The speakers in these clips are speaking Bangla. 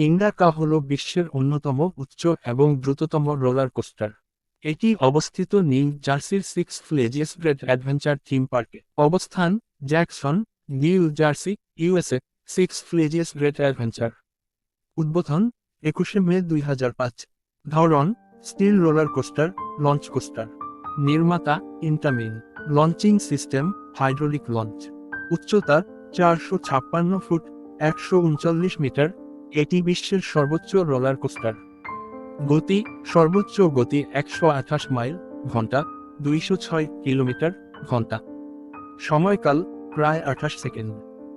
কিংডাকা হল বিশ্বের অন্যতম উচ্চ এবং দ্রুততম রোলার কোস্টার। এটি অবস্থিত নিউ জার্সির Six Flags Great Adventure theme পার্কে। অবস্থান, Jackson, New Jersey, USA, Six Flags Great Adventure. উদ্বোধন, একুশে মে দুই হাজার পাঁচ। ধরন, steel roller coaster, launch coaster. নির্মাতা Intamin launching system, hydraulic launch. উচ্চতা, চারশো ছাপ্পান্ন ফুট, একশো উনচল্লিশ মিটার। এটি বিশ্বের সর্বোচ্চ রোলার কোস্টার। গতি, সর্বোচ্চ গতি একশো আঠাশ মাইল ঘণ্টা, দুইশো ছয় কিলোমিটার ঘণ্টা। সময়কাল প্রায় আঠাশ সেকেন্ড।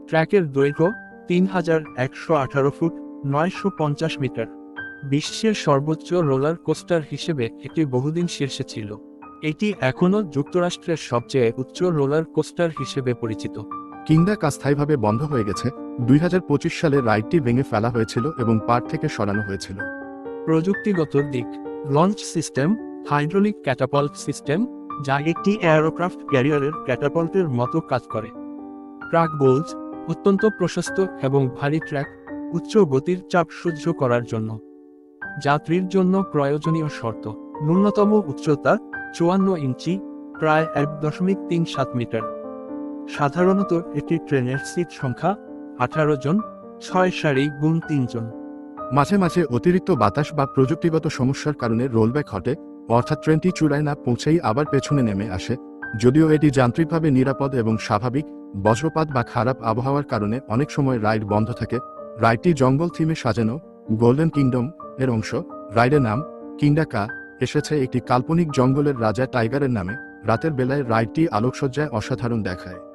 ট্র্যাকের দৈর্ঘ্য তিন হাজার একশো আঠারো ফুট, নয়শো পঞ্চাশ মিটার। বিশ্বের সর্বোচ্চ রোলার কোস্টার হিসেবে এটি বহুদিন শীর্ষে ছিল। এটি এখনও যুক্তরাষ্ট্রের সবচেয়ে উচ্চ রোলার কোস্টার হিসেবে পরিচিত। কিংডাকা স্থায়ীভাবে বন্ধ হয়ে গেছে, দুই হাজার পঁচিশ সালে রাইডটি ভেঙে ফেলা হয়েছিল এবং পার্ট থেকে সরানো হয়েছিল। প্রযুক্তিগত দিক launch system hydraulic catapult system যা একটি এয়ারোক্রাফট ক্যারিয়ারের ক্যাটাপল্টের মতো কাজ করে। ট্রাক বোলস অত্যন্ত প্রশস্ত এবং ভারী ট্র্যাক উচ্চ গতির চাপ সহ্য করার জন্য। যাত্রীর জন্য প্রয়োজনীয় শর্ত, ন্যূনতম উচ্চতা, চুয়ান্ন ইঞ্চি, প্রায় এক দশমিক তিন সাত মিটার। সাধারণত এটি ট্রেনের সিট সংখ্যা আঠারো জন, ছয় সারি গুণ তিনজন মাঝে মাঝে অতিরিক্ত বাতাস বা প্রযুক্তিগত সমস্যার কারণে রোলব্যাক ঘটে, অর্থাৎ ট্রেনটি চূড়ায় না পৌঁছেই আবার পেছনে নেমে আসে। যদিও এটি যান্ত্রিকভাবে নিরাপদ এবং স্বাভাবিক, বজ্রপাত বা খারাপ আবহাওয়ার কারণে অনেক সময় রাইড বন্ধ থাকে। রাইডটি জঙ্গল থিমে সাজানো, গোল্ডেন কিংডম এর অংশ, রাইডের নাম কিংডাকা এসেছে একটি কাল্পনিক জঙ্গলের রাজা টাইগারের নামে। রাতের বেলায় রাইডটি আলোকসজ্জায় অসাধারণ দেখায়।